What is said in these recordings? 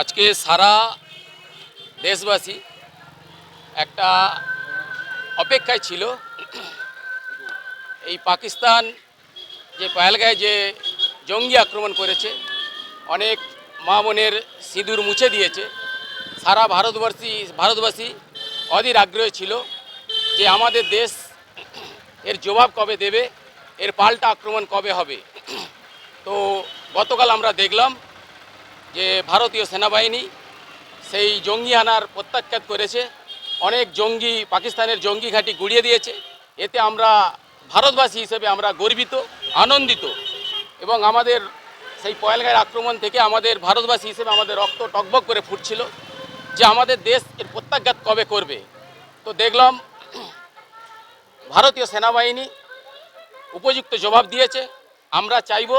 আজকে সারা দেশবাসী একটা অপেক্ষায় ছিল। এই পাকিস্তান যে পয়ালগায় যে জঙ্গি আক্রমণ করেছে, অনেক মা বোনের সিঁদুর মুছে দিয়েছে। সারা ভারতবর্ষী, ভারতবাসী অধীর আগ্রহ ছিল যে আমাদের দেশ এর জবাব কবে দেবে, এর পাল্টা আক্রমণ কবে হবে। তো গতকাল আমরা দেখলাম যে ভারতীয় সেনাবাহিনী সেই জঙ্গি আনার প্রত্যাখ্যাত করেছে। অনেক জঙ্গি, পাকিস্তানের জঙ্গি ঘাঁটি গুড়িয়ে দিয়েছে। এতে আমরা ভারতবাসী হিসেবে আমরা গর্বিত, আনন্দিত এবং আমাদের সেই পয়েলগাঁয়ের আক্রমণ থেকে আমাদের ভারতবাসী হিসেবে আমাদের রক্ত টকবক করে ফুটছিল যে আমাদের দেশ এর প্রত্যাখ্যাত কবে করবে। তো দেখলাম ভারতীয় সেনাবাহিনী উপযুক্ত জবাব দিয়েছে। আমরা চাইব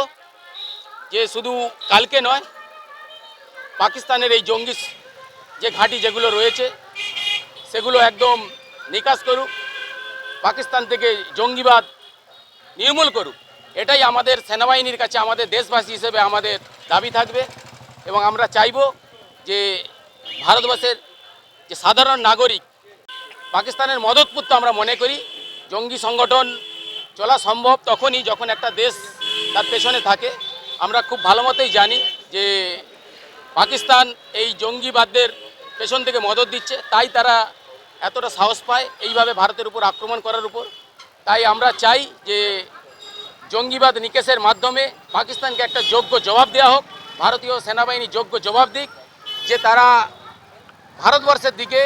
যে শুধু কালকে নয় পাকিস্তানের এই জঙ্গি যে ঘাঁটি যেগুলো রয়েছে, সেগুলো একদম নিকাশ করুক, পাকিস্তান থেকে জঙ্গিবাদ নির্মূল করুক। এটাই আমাদের সেনাবাহিনীর কাছে, আমাদের দেশবাসী হিসেবে আমাদের দাবি থাকবে এবং আমরা চাইব যে ভারতবর্ষের যে সাধারণ নাগরিক, পাকিস্তানের মদতপুত্র আমরা মনে করি, জঙ্গি সংগঠন চলা সম্ভব তখনই যখন একটা দেশ তার পেছনে থাকে। আমরা খুব ভালো মতোই জানি যে পাকিস্তান এই জঙ্গিবাদদের পেছন থেকে মদত দিচ্ছে, তাই তারা এতটা সাহস পায় এইভাবে ভারতের উপর আক্রমণ করার উপর। তাই আমরা চাই যে জঙ্গিবাদ নিকেশের মাধ্যমে পাকিস্তানকে একটা যোগ্য জবাব দেওয়া হোক, ভারতীয় সেনাবাহিনী যোগ্য জবাব দিক, যে তারা ভারতবর্ষের দিকে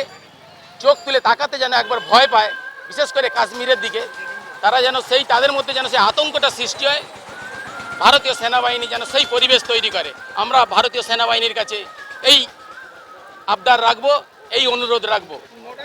চোখ তুলে তাকাতে যেন একবার ভয় পায়, বিশেষ করে কাশ্মীরের দিকে। তারা যেন সেই, তাদের মধ্যে যেন সেই আতঙ্কটা সৃষ্টি হয় ভারতীয় সেনাবাহিনী যেন সেই পরিবেশ তৈরি করে। আমরা ভারতীয় সেনাবাহিনীর কাছে এই আবদার রাখব, এই অনুরোধ রাখব।